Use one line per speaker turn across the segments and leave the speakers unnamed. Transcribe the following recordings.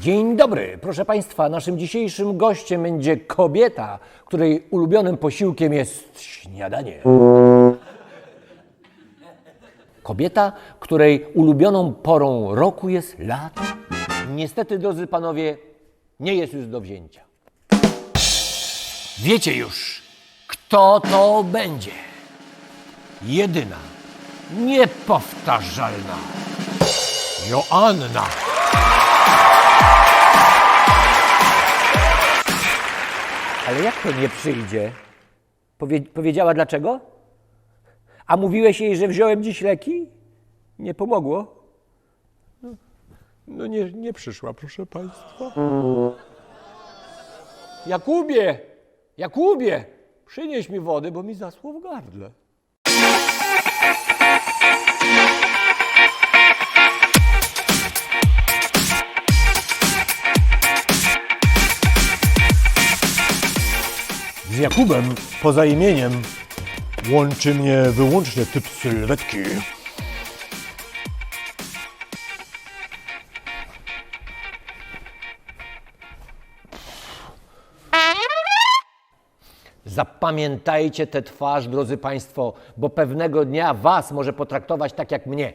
Dzień dobry, proszę Państwa. Naszym dzisiejszym gościem będzie kobieta, której ulubionym posiłkiem jest śniadanie. Kobieta, której ulubioną porą roku jest lato. Niestety, drodzy panowie, nie jest już do wzięcia. Wiecie już, kto to będzie. Jedyna, niepowtarzalna Joanna. Ale jak to nie przyjdzie? Powie, powiedziała dlaczego? A mówiłeś jej, że wziąłem dziś leki? Nie pomogło?
No nie, nie przyszła, proszę państwa.
Jakubie! Jakubie! Przynieś mi wody, bo mi zasło w gardle.
Jakubem, poza imieniem, łączy mnie wyłącznie typ sylwetki.
Zapamiętajcie tę twarz, drodzy Państwo, bo pewnego dnia Was może potraktować tak jak mnie.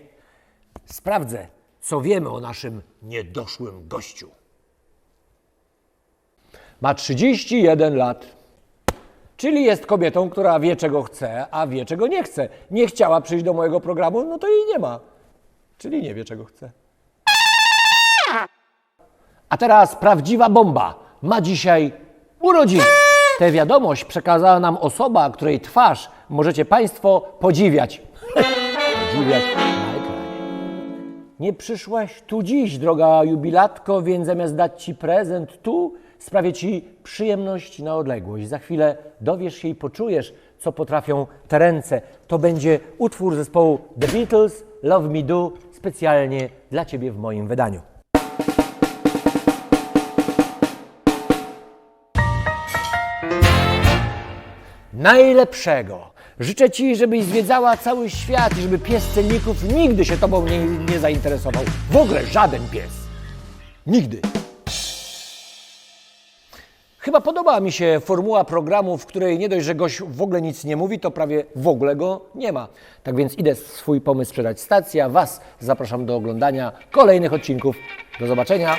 Sprawdzę, co wiemy o naszym niedoszłym gościu. Ma 31 lat, czyli jest kobietą, która wie, czego chce, a wie, czego nie chce. Nie chciała przyjść do mojego programu, no to jej nie ma. Czyli nie wie, czego chce. A teraz prawdziwa bomba. Ma dzisiaj urodziny. Tę wiadomość przekazała nam osoba, której twarz możecie Państwo podziwiać. podziwiać na ekranie. Nie przyszłaś tu dziś, droga jubilatko, więc zamiast dać Ci prezent tu, sprawię Ci przyjemność na odległość. Za chwilę dowiesz się i poczujesz, co potrafią te ręce. To będzie utwór zespołu The Beatles, Love Me Do, specjalnie dla Ciebie w moim wydaniu. najlepszego. Życzę Ci, żebyś zwiedzała cały świat i żeby pies cenników nigdy się Tobą nie, nie zainteresował. W ogóle żaden pies. Nigdy. Chyba podoba mi się formuła programu, w której nie dość, że gość w ogóle nic nie mówi, to prawie w ogóle go nie ma. Tak więc idę swój pomysł sprzedać stacji, a Was zapraszam do oglądania kolejnych odcinków. Do zobaczenia.